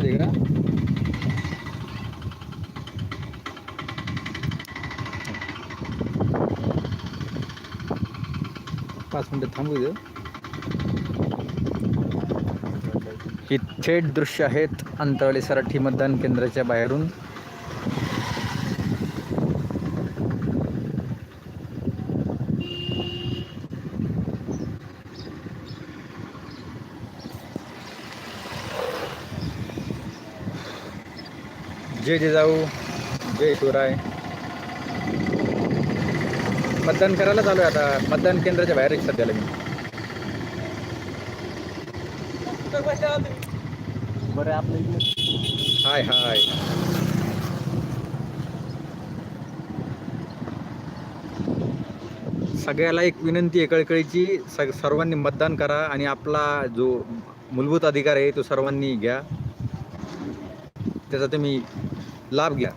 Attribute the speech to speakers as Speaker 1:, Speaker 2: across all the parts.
Speaker 1: काय आहे का? पाच मिनटं थांबू दे ही थेट दृश्य आहेत अंतराळी सराठी मतदान केंद्राच्या बाहेरून. जय जिजाऊ जय शिवराय. मतदान करायला चालू आहे आता. मतदान केंद्राच्या बाहेर आहे सध्याला मी.
Speaker 2: बरं आपलं
Speaker 1: हाय हाय. सगळ्याला एक विनंती आहे कळकळीची. सग सर्वांनी मतदान करा आणि आपला जो मूलभूत अधिकार आहे तो सर्वांनी घ्या. त्याचा तुम्ही लाभ घ्या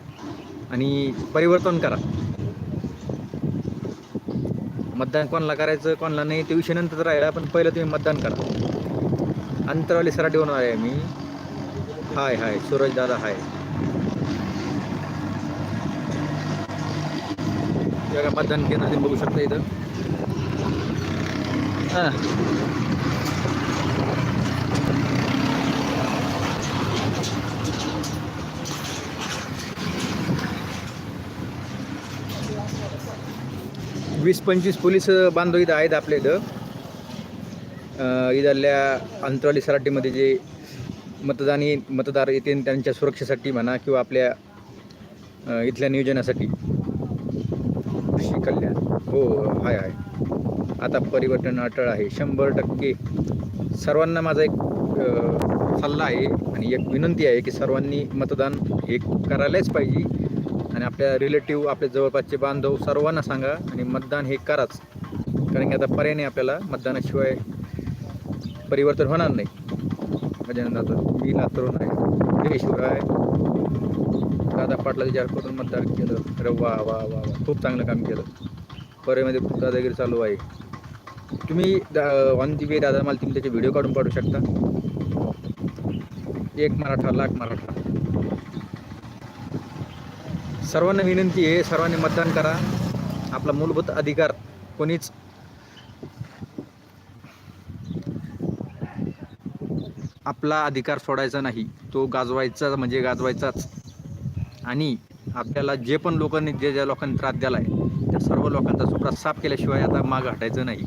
Speaker 1: आणि परिवर्तन करा. मतदान कोणाला करायचं कोणाला नाही ते विषय नंतर राहिला पण पहिलं तुम्ही मतदान करा. अंतरवाली सराठी होणार आहे मी. हाय हाय सूरज दादा हाय. मतदान केंद्र तुम्ही बघू शकता इथं. हां. वीस पंचवीस पोलीस बांधव इथं आहेत आपल्या इथं. इथल्या अंतराळी सराटीमध्ये जे मतदानी मतदार येतील त्यांच्या सुरक्षेसाठी म्हणा किंवा आपल्या इथल्या नियोजनासाठी. कृषी कल्याण. हो हाय हाय. आता परिवर्तन अटळ आहे. शंभर टक्के सर्वांना माझा एक सल्ला आहे आणि एक विनंती आहे की सर्वांनी मतदान हे करायलाच पाहिजे. आणि आपल्या रिलेटिव्ह आपल्या जवळपासचे बांधव सर्वांना सांगा आणि मतदान हे कराच. कारण की आता पर्याय नाही आपल्याला मतदानाशिवाय परिवर्तन होणार नाही. गजानंदाचं दादा मी लातरून आहे. जय शिवराय दादा पाटला विचार करून मतदान केलं. अरे वा वा वा वा. खूप चांगलं काम केलं. पर्यामध्ये खूप दादागिरी चालू आहे. तुम्ही ऑन दी वे दादा मला तुम्ही त्याचे व्हिडिओ काढून पाठवू शकता? एक मराठा लाख मराठा. सर्वांना विनंती आहे सर्वांनी मतदान करा. आपला मूलभूत अधिकार कोणीच आपला अधिकार सोडायचा नाही. तो गाजवायचा म्हणजे गाजवायचाच. आणि आपल्याला जे पण लोकांनी जे ज्या लोकांनी त्रास दिला आहे त्या सर्व लोकांचा सुपरा साफ केल्याशिवाय आता माग हटायचं नाही.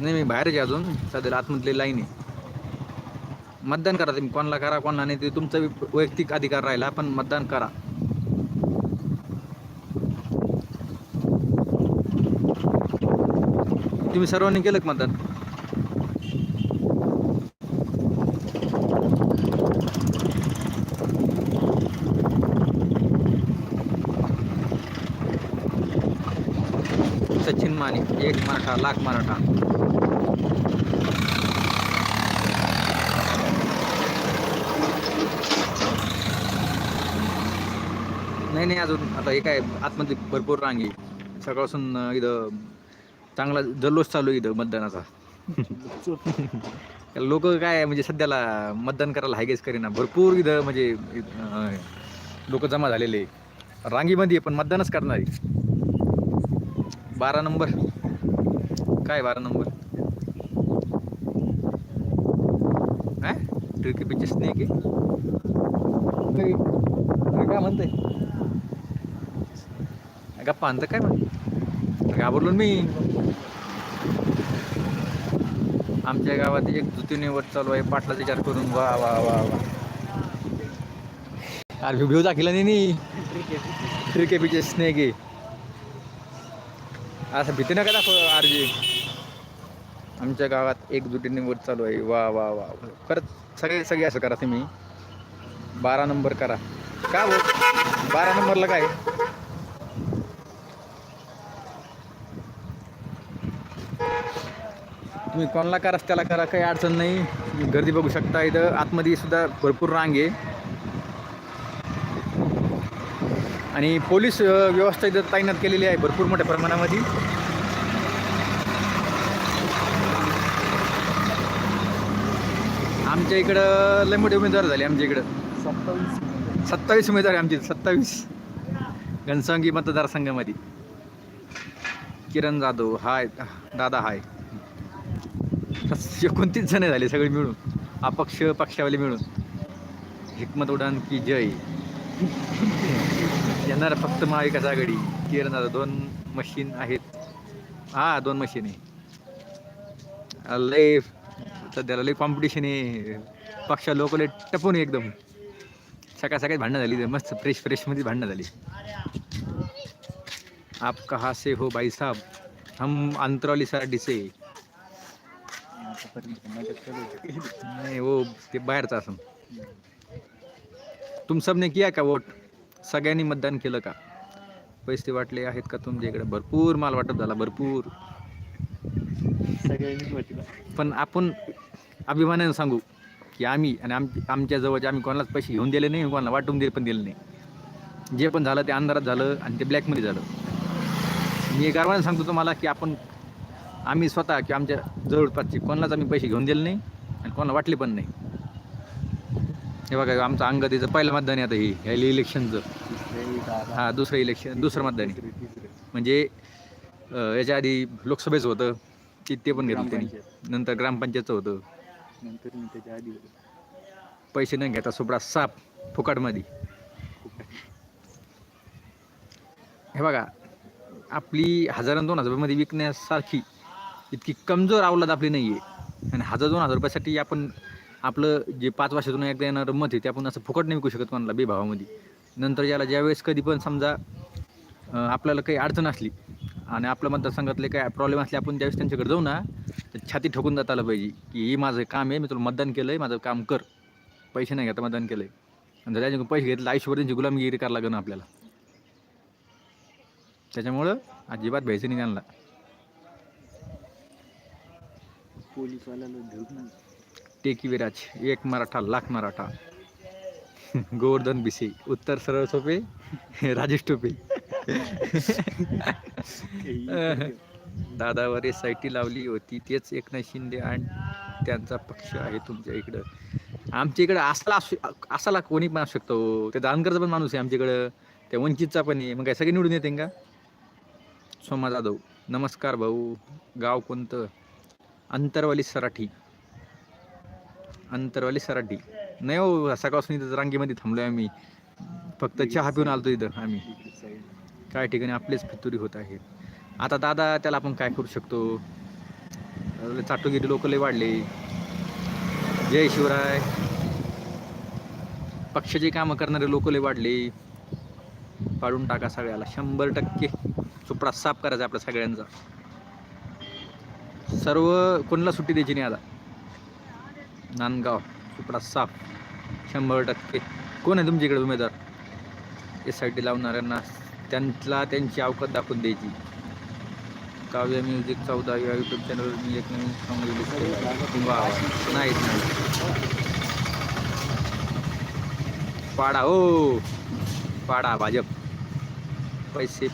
Speaker 1: नाही मी बाहेरच आहे अजून. सध्याला आतमधली लाईन आहे. मतदान करा तुम्ही. कोणाला करा कोणाला नाही ते तुमचा वैयक्तिक अधिकार राहिला पण मतदान करा. तुम्ही सर्वांनी केलं मतदान? सचिन माने एक मराठा लाख मराठा. नाही नाही अजून. आता हे काय आतमध्ये भरपूर रांग आहे. सकाळपासून इथं चांगला जल्लोष चालू आहे इथं मतदानाचा. लोक काय म्हणजे सध्याला मतदान करायला हायगेच करेना. भरपूर इथं म्हणजे लोक जमा झालेले. रांगीमध्ये पण मतदानच करणार आहे. बारा नंबर. काय बारा नंबर? काय ट्रिकी पिक्चर स्नेक आहे. काय म्हणतंय? गप्पा आणतं काय म्हण घाबरलो मी. आमच्या गावात एक जुतीने वर चालू आहे पाटला विचार करून वा वा वा वा. अरे व्हिडिओ दाखिला नाही नी. ट्रिके स्नेक आहे. असं भीती नका दाखव आरजी आमच्या गावात एक जुटीने वर चालू आहे. वा वा वा. खरंच सगळे सगळे असं करा तुम्ही. बारा नंबर करा. का हो? बारा नंबरला काय? तुम्ही कोणाला करा त्याला करा काही अडचण नाही. गर्दी बघू शकता इथं. आतमध्ये सुद्धा भरपूर रांग आहे. आणि पोलीस व्यवस्था इथं तैनात केलेली आहे भरपूर मोठ्या प्रमाणामध्ये. आमच्या इकडं लय मोठे उमेदवार झाले आमच्या इकडं.
Speaker 2: सत्तावीस
Speaker 1: सत्तावीस उमेदवार आहे आमचे सत्तावीस. घनसांगी मतदारसंघामध्ये. किरण जाधव हाय दादा हाय. एकोणतीस जण झाले सगळे मिळून. अपक्ष पक्षावाले मिळून. हिकमत उडान की जय? येणार फक्त महाविकास आघाडी. किरण दोन मशीन आहेत. हा दोन मशीन आहे. लय सध्याला लय कॉम्पिटिशन आहे. पक्षा लोक लय टपून आहे एकदम. सकाळ सकाळी भांडणं झाली मस्त फ्रेश फ्रेशमध्ये भांडणं झाली. आप कहा से हो भाई साहब. हम अंतरौली सराठी से
Speaker 2: आतापर्यंत मदत केली
Speaker 1: नहीं. वो ते बाहेरचं असं तुम सबने किया का वोट? सगळ्यांनी मतदान केलं का? पैसे वाटले आहेत का तुमच्या इकडे? भरपूर माल वाटप झाला भरपूर. पण आपण अभिमानाने सांगू की आम्ही आणि आम आमच्या जवळचे आम्ही कोणालाच पैसे घेऊन दिले नाही कोणाला वाटून दिले पण दिले नाही. जे पण झालं ते अंधारात झालं आणि ते ब्लॅकमध्ये झालं. मी गर्वाने सांगतो तुम्हाला की आपण आम्ही स्वतः की आमच्या जवळपासचे कोणालाच आम्ही पैसे घेऊन दिले नाही आणि कोणाला वाटले पण नाही. हे बघा आमचं अंग त्याचं पहिलं मतदान आहे आता हे ह्या इलेक्शनचं. हां दुसरं इलेक्शन दुसरं मतदान आहे. म्हणजे याच्या आधी लोकसभेचं होतं की ते पण घेतलं त्यांनी. नंतर ग्रामपंचायतचं होतं.
Speaker 2: नंतर मी त्याच्या आधी
Speaker 1: पैसे न घेता सुपडा साप फुकाटमध्ये. हे बघा आपली हजारां दोन हजार विकण्यासारखी इतकी कमजोर अवलाद आपली नाही आहे आणि हजार दोन हजार रुपयासाठी आपण आपलं जे पाच वर्षातून एकदा येणारं मत आहे ते आपण असं फुकट नाही विकू शकत कोणाला बेभावामध्ये नंतर याला ज्यावेळेस कधी पण समजा आपल्याला काही अडचण असली आणि आपल्या मतदारसंघातले काय प्रॉब्लेम असले आपण त्यावेळेस त्यांच्याकडे जाऊ ना तर छाती ठोकून जाता आलं पाहिजे की हे माझं काम आहे मी तुला मतदान केलं आहे माझं काम कर. पैसे नाही घेता मतदान केलं आहे आणि जर त्याच्याकडून पैसे घेतले आयुष्यभर त्यांची गुलामगिरी करायला लागेल आपल्याला. त्याच्यामुळं अजिबात भ्यायचं नाही त्यांना.
Speaker 2: पोलीसवाल्याला
Speaker 1: टेकी विराज एक मराठा लाख मराठा. गोवर्धन बिसे उत्तर सरळ सोपे राजेश टोपे. दादावर एस आय टी लावली होती तेच एकनाथ शिंदे आणि त्यांचा पक्ष आहे तुमच्या इकडं. आमच्या इकडं असाला असू असाला कोणी पण असू शकतो. ते दानकरचा पण माणूस आहे आमच्याकडं त्या वंचितचा पण आहे. मग काय सगळे निवडून येते का? सोमा जाधव नमस्कार भाऊ. गाव कोणतं? अंतरवाली सराठी. अंतरवाली सराठी. नाही हो सकाळपासून इथं रांगेमध्ये थांबलो आम्ही. फक्त चहा पिऊन आलतो इथं आम्ही. काही ठिकाणी आपलेच फितुरी होत आहेत. आता दादा त्याला आपण काय करू शकतो? चाटोगिरी लोक लय वाढले. जय शिवराय. पक्षाची कामं करणारे लोक लय वाढले. पाडून टाका सगळ्याला. शंभर टक्के. चुपडा साफ करायचा आपल्या सगळ्यांचा. सर्व कोणाला सुट्टी द्यायची नाही आता? नांदगाव सुपडा साफ शंभर टक्के. कोण आहे तुमच्या इकडे उमेदवार? एस आय टी लावणाऱ्यांना त्यांना त्यांची अवकात दाखवून द्यायची. काव्य म्युझिक चौदा या यूट्यूब चॅनलवर मी एक नवीन सॉंग रिलीज केलं वा नाही पाडा हो. पाडा भाजप. पैसे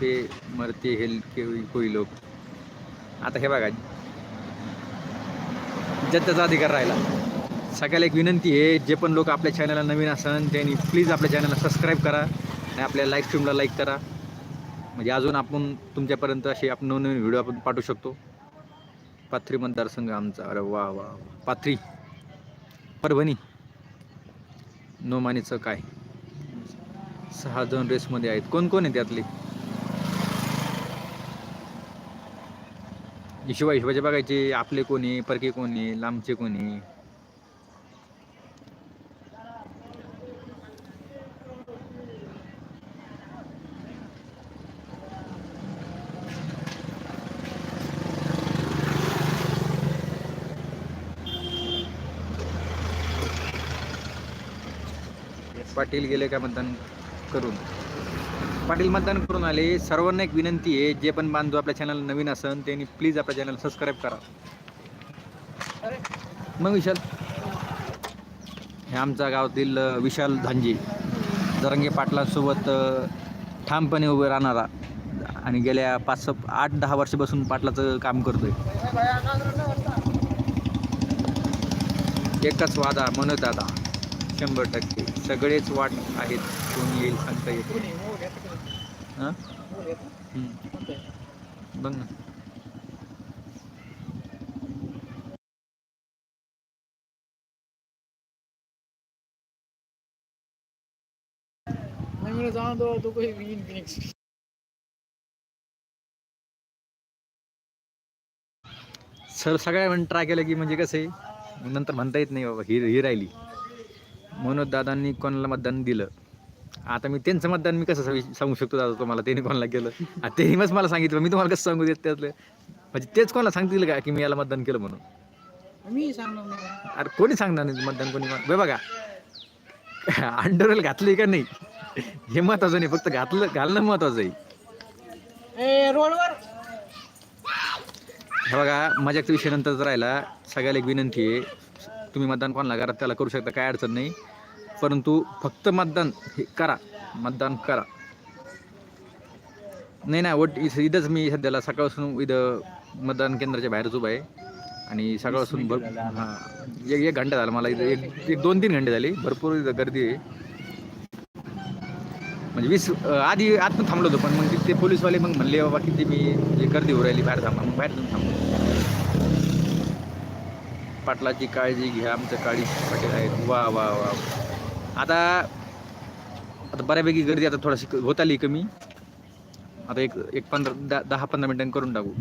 Speaker 1: पे मरते हेल के कोई लोक आता हे बघा. जनतेचा अधिकार राहिला. सगळ्याला एक विनंती आहे जे पण लोक आपल्या चॅनलला नवीन असन त्यांनी प्लीज आपल्या चॅनलला सबस्क्राईब करा आणि आपल्या लाईव्ह स्ट्रीमला लाईक करा. म्हणजे अजून आपण तुमच्यापर्यंत असे आपण नवनवीन व्हिडिओ आपण पाठवू शकतो. पाथरी मतदारसंघ आमचा. अरे वा वा वा. पाथरी. परभणी. नोमानीचं काय? सहा जण रेसमध्ये आहेत. कोण कोण आहे त्यातले? हिशोबा हिशोबाचे बघायचे आपले कोणी परके कोणी लांबचे कोणी. पाटील गेले का मतदान करून? पाटील मतदान करून आले. सर्वांना एक विनंती आहे जे पण बांधव आपल्या चॅनल नवीन असन त्यांनी प्लीज आपल्या चॅनल सबस्क्राईब करा. मग विशाल. हे आमच्या गावातील विशाल धांजे जरंगे पाटलांसोबत ठामपणे उभे राहणारा आणि गेल्या पाच स आठ दहा वर्षापासून पाटलाचं काम करतोय. एकच वादा म्हणत शंभर टक्के. सगळेच वाट आहेत कोण येईल सांगता येत हां? बघ ना.
Speaker 3: जाऊन दो तो कोई विन फिनिक्स
Speaker 1: सर सगळ्या म्हणून ट्राय केलं की म्हणजे कसं आहे? मग नंतर म्हणता येत नाही बाबा ही ही राहिली. मनोज दादांनी कोणाला मतदान दिलं? आता मी त्यांचं मतदान मी कसं सांगू- शकतो दादा तुम्हाला? त्यांनी कोणाला केलं? आता त्यांनी मग मला सांगितलं. मी तुम्हाला कसं सांगू देत त्यातलं? म्हणजे तेच कोणाला सांगतील का की मी याला मतदान केलं म्हणून?
Speaker 3: मी सांगणार
Speaker 1: अरे कोणी सांगणार नाही मतदान कोणी? बे बघा. अंडरवेल घातली का नाही? हे महत्वाचं नाही. फक्त घातलं घालणं महत्वाचं आहे.
Speaker 3: रोडवर.
Speaker 1: हे बघा माझ्या विषय नंतरच राहिला. सगळ्याला एक विनंती आहे. तुम्ही मतदान कोणाला करा त्याला करू शकता. काय अडचण नाही. परंतु फक्त मतदान हे करा मतदान करा. नाही नाही वट इथं इथंच मी सध्याला सकाळपासून इथं मतदान केंद्राच्या बाहेरच उभा आहे. आणि सकाळपासून भर हां एक एक घंटा झाला मला इथं एक एक दोन तीन घंटे झाले. भरपूर इथं गर्दी आहे. म्हणजे वीस आधी आतून थांबलो होतो पण मग ते पोलीसवाले मग म्हणले बाबा किती मी म्हणजे गर्दी होऊ राहिली बाहेर थांबा मग बाहेर जाऊन थांबलो पाटलाची काळजी घ्या आमचं काळी पाटील आहेत. वा वा वा. आता आता बऱ्यापैकी गर्दी आता थोडीशी होत आली कमी. आता एक एक पंधरा दहा दहा पंधरा मिनिटांनी करून टाकू.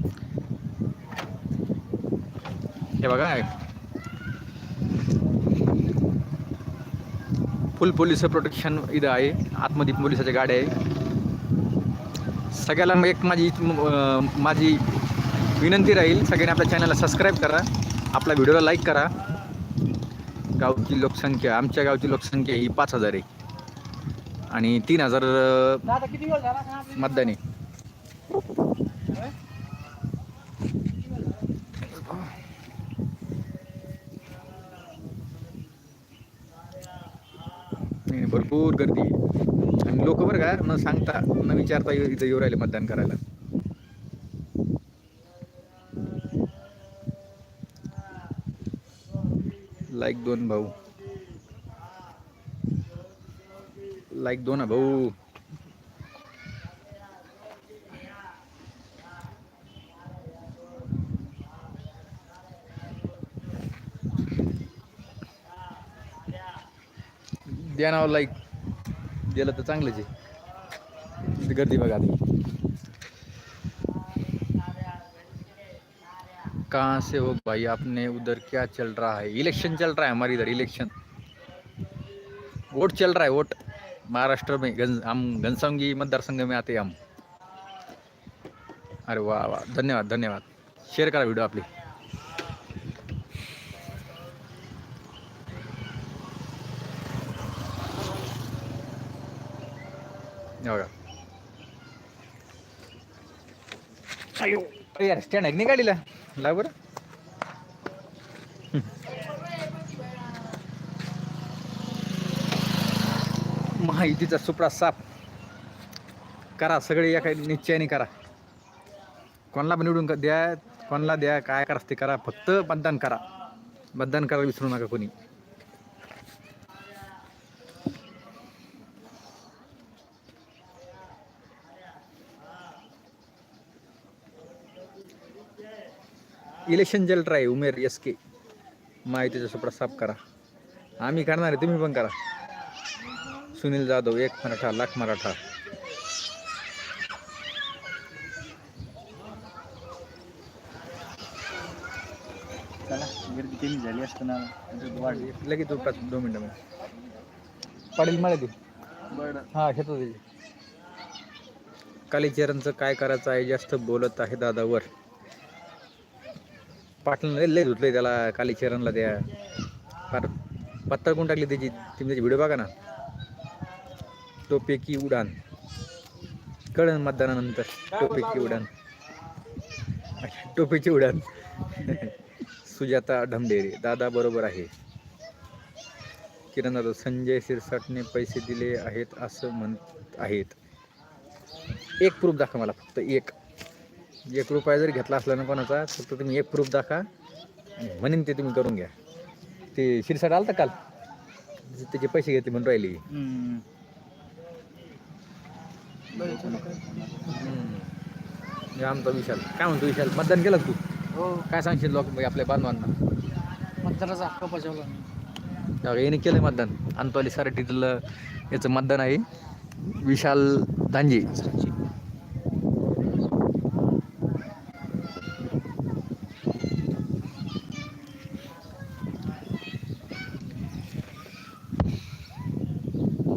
Speaker 1: हे बघा फुल पोलीस प्रोटेक्शन इथं आहे. आतमध्ये पोलिसाच्या गाड्या आहे. सगळ्याला मग एक माझी माझी विनंती राहील सगळ्यांनी आपल्या चॅनलला सबस्क्राईब करा. आपल्या व्हिडिओला लाईक करा. गावची लोकसंख्या आमच्या गावची लोकसंख्या ही पाच हजार आहे आणि तीन हजार? मतदान आहे भरपूर गर्दी. आणि लोक बरं का न सांगता न विचारता इथं येऊ राहिले मतदान करायला लाईक दोन भाऊ. लाईक दोन हा भाऊ. द्या नाव लाईक हो दिलं तर चांगलंच आहे. गर्दी बघा कहाँ से हो भाई? आपने उधर क्या चल रहा है? इलेक्शन चल रहा है हमारे इधर, इलेक्शन। वोट चल रहा है, वोट। महाराष्ट्र में, गंज, हम घनसावंगी मतदार संघ में आते हैं हम। अरे वाह वाह, धन्यवाद धन्यवाद। शेअर करा व्हिडिओ आपली। अरे यार स्टँड की नाही गाडीला लाव बरं. माहितीचा सुपडा साप करा सगळे या काही निश्चयाने करा. कोणाला पण निवडून द्या कोणाला द्या काय करा ते करा. फक्त मतदान करा. मतदान करायला विसरू नका कोणी. इलेक्शन रहा है उमेर एस के माहितीचा सुपडा साफ करा. आम्ही करणार आहे तुम्ही पण करा. सुनील जाधव एक मराठा लाख मराठा.
Speaker 2: चला गर्दी कमी झाली असतं ना तर वाढली
Speaker 1: लगेच पाच दोन मिनटामध्ये पाटील मला ते
Speaker 2: बरं.
Speaker 1: हा घेतो त्याची कालीचरणचं काय करायचं आहे जास्त बोलत आहे दादावर. पाटलं लय धुतलंय त्याला कालीचरणला त्या. फार पत्ता कोण टाकली त्याची. तुम्ही त्याची व्हिडिओ बघा ना. टोपेकी उडान. कळन मतदानानंतर. टोपेकी उडान. टोपेची उडान. सुजाता ढमडेरे दादा बरोबर आहे. किरण दादा संजय सिरसाटने पैसे दिले आहेत असं म्हणत आहेत. एक प्रूफ दाखवा मला फक्त एक. एक रुपया जरी घेतला असला ना कोणाचा फक्त तुम्ही एक प्रूफ दाखवा. म्हणेन ते तुम्ही करून घ्या. ते शिरसाट आलं काल? त्याचे पैसे घेतले म्हणून राहिले. हे आमचा विशाल. काय म्हणतो विशाल? मतदान केलं तू?
Speaker 3: हो.
Speaker 1: काय सांगशील लोक आपल्या बांधवांना?
Speaker 3: मतदाराचा हक्क बजावला
Speaker 1: तेव्हा याने केलं मतदान. अंतवाली सराटीतलं याचं मतदान आहे विशाल दांजे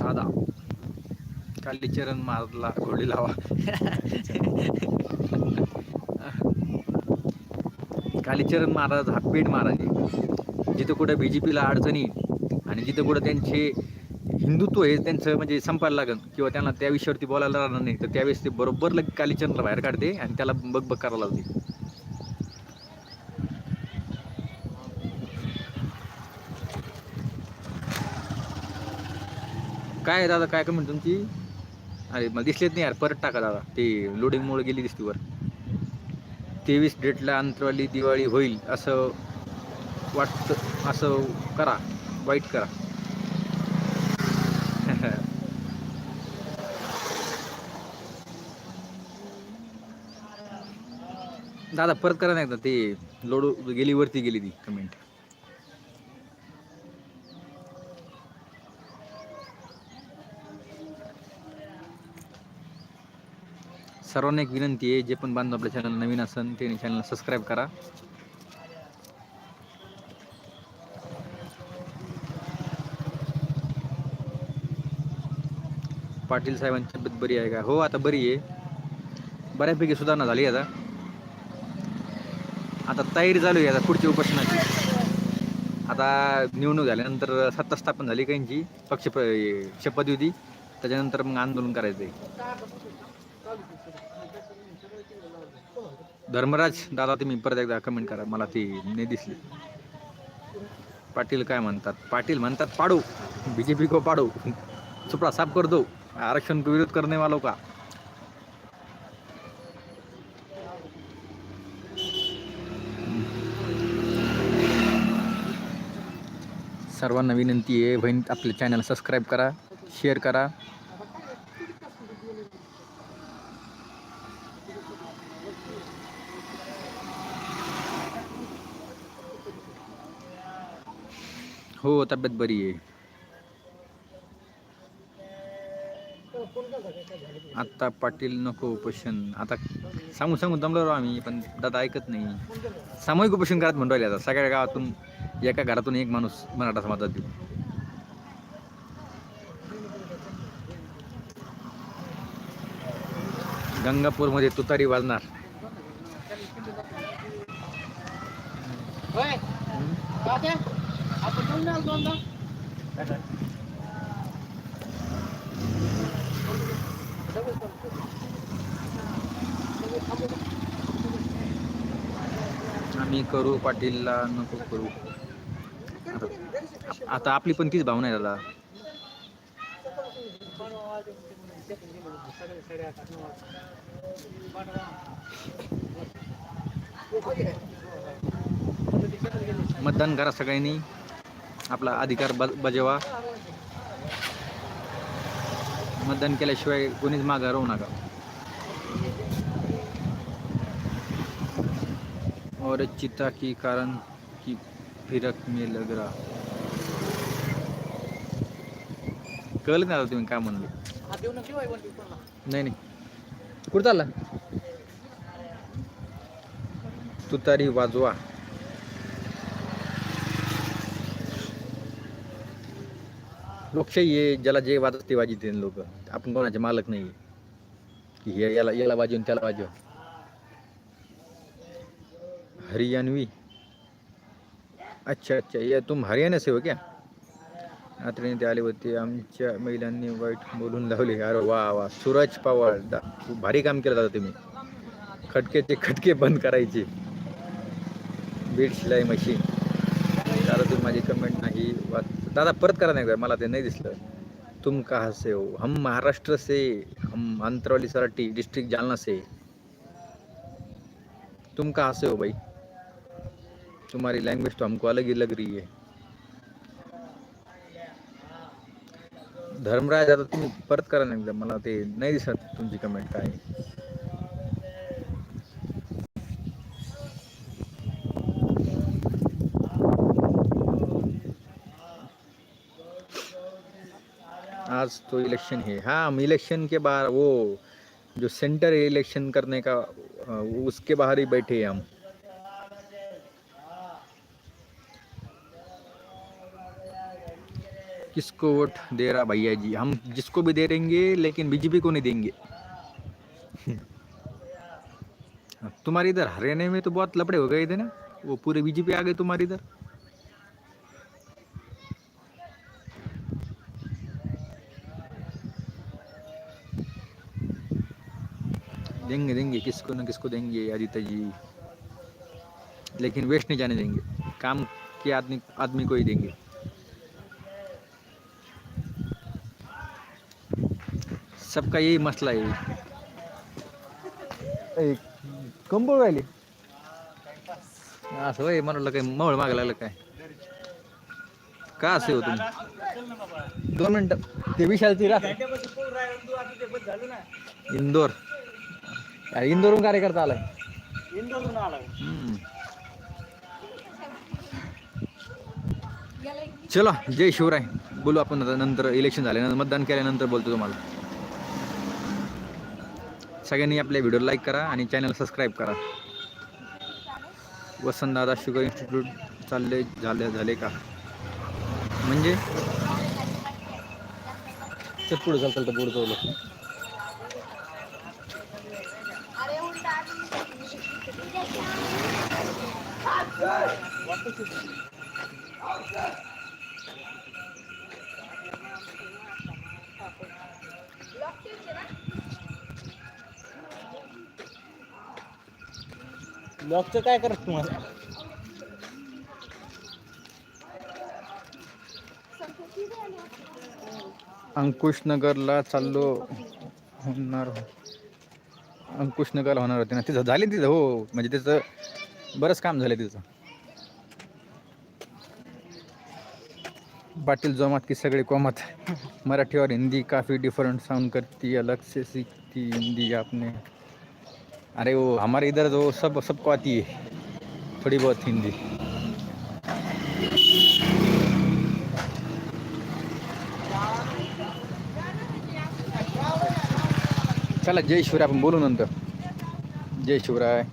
Speaker 1: दादा कालीचरण मारला गोळी लावा. कालीचरण महाराज हा पेड महाराज आहे जिथं कुठं बी जे पीला अडचणी आणि जिथं कुठं त्यांचे हिंदुत्व हे त्यांचं म्हणजे संपायला लागन किंवा त्यांना त्या विषयावरती बोलायला राहणार नाही तर त्यावेळेस ते बरोबर लग कालीचरणला बाहेर काढते आणि त्याला बग बग करायला लावते. काय आहे दादा काय कमेंट तुमची? अरे मला दिसलेच नाही यार परत टाका दादा. ते लोडिंगमुळे गेली दिसती वर. तेवीस डेटला अंतरवाली दिवाळी होईल असं वाटतं असं करा वाईट करा. दादा परत करा नाही एकदा ते लोड गेली वरती गेली ती कमेंट सर्वांना एक विनंती आहे जे पण बांधव आपल्या चॅनल नवीन असन ते चॅनलला सबस्क्राईब करा. पाटील साहेबांची तब्येत बरी आहे का? हो आता बरी आहे. बऱ्यापैकी सुधारणा झाली आता. आता तयारी चालू आहे आता पुढच्या उपोषणाची. आता निवडणूक झाल्यानंतर सत्ता स्थापन झाली काहींची पक्ष शपथ होती त्याच्यानंतर मग आंदोलन करायचं आहे धर्मराज दादा तुम्ही परत एकदा कमेंट करा. मला ती नाही दिसली. पाटील काय म्हणतात? पाटील म्हणतात पाडू. बीजेपी को पाडू. चुपडा साफ कर दो. आरक्षण को विरोध करने वालों का? सर्वांना विनंती आहे बहीण आपले चॅनल सबस्क्राईब करा शेअर करा हो तब्येत बरी आहे. आत्ता पाटील नको उपोषण. आता सांगून सांगून दमलो राव आम्ही पण दादा ऐकत नाही. सामूहिक उपोषण करत म्हणून राहिले आता. सगळ्या गावातून एका घरातून एक माणूस मराठा समाजात येऊ गंगापूरमध्ये तुतारी वाजणार.
Speaker 3: होय.
Speaker 1: आम्ही करू पाटीलला नको करू. आता- आता आपली पण तीच भावना आहे दादा. मतदान करा सगळ्यांनी. आपला अधिकार बज बजावा. मतदान केल्याशिवाय कोणीच मागं राहू नका. और चिता की कारण की फिरक मे लग रहा. कळलं नाही आता तुम्ही काय म्हणले? नाही नाही. कुठं चालला? तुतारी वाजवा. लोकशाही आहे ज्याला जे वाजत ते वाजित लोक. आपण कोणाचे मालक नाही की हे याला याला वाजवून त्याला वाजव. हरियाणवी. अच्छा अच्छा. या तुम हरियाणा सेवक हो क्या? रात्रीने ते आले होते. आमच्या महिलांनी वाईट बोलून लावले. अरे वा वा. सूरज पवार. दा खूप भारी काम केलं दादा तुम्ही. खटकेचे खटके बंद करायचे. बीड शिलाई मशीन दादा तुम्ही माझी कमेंट नाही वाच दादा परत करा नाही का मला ते नाही दिसलं. तुम कहाँ से हो. हम महाराष्ट्र से हम अंतरवाली सराटी डिस्ट्रिक्ट जालना से. तुम कहाँ से हो भाई. तुम्हारी लैंग्वेज तो हमको अलग ही लग रही है. धर्मराज आता तुम्ही परत करा नाही मला ते नाही दिसत तुमची कमेंट काय. तो इलेक्शन है। हाँ हम इलेक्शन के बाहर वो जो सेंटर है इलेक्शन करने का उसके बाहर ही बैठे हम। किसको वोट दे रहा भैया जी? हम जिसको भी दे देंगे, लेकिन बीजेपी को नहीं देंगे। तुम्हारे इधर हरियाणा में तो बहुत लपड़े हो गए थे ना। वो पूरे बीजेपी आ गए तुम्हारे इधर। देंगे देंगे किसको ना किसको देंगे आदित्य जी। लेकिन वेस्ट नहीं जाने देंगे। काम के आदमी आदमी को ही देंगे। सबका यही मसला है। राहिले असं मला वाटलं काय मवळ मागायला लागलं काय का असे हो तुम्ही दोन मिनिटं ते राख इंदोर। इंदोरून कार्यकर्ता आलाय. हम्म. चलो जय शिवराय. बोलू आपण आता नंतर इलेक्शन झाल्यानंतर मतदान केल्यानंतर बोलतो तुम्हाला. सगळ्यांनी आपल्या व्हिडिओ लाईक करा आणि चॅनल सबस्क्राईब करा. वसंतदादा शुगर इन्स्टिट्यूट चालले झाले झाले का? म्हणजे? चल पुढे चालतं पुढे चालू
Speaker 2: लॉकचं काय करत तुम्हाला?
Speaker 1: अंकुशनगरला चाललो. होणार हो. अंकुशनगरला होणार होते ना. तिथं झाले तिथं? हो म्हणजे त्याचं बरंच काम झालं तिचं पाटील जोमात की सगळे कोमत. मराठी और हिंदी काफ़ी डिफरेंट साउंड करती है अलग से सीखती हिंदी आपने. अरे वो हमारे इधर तो सब सबको आती है. थोड़ी बहुत हिंदी. चला जय शिवराय आपण बोलू नंतर. जय शिवराय.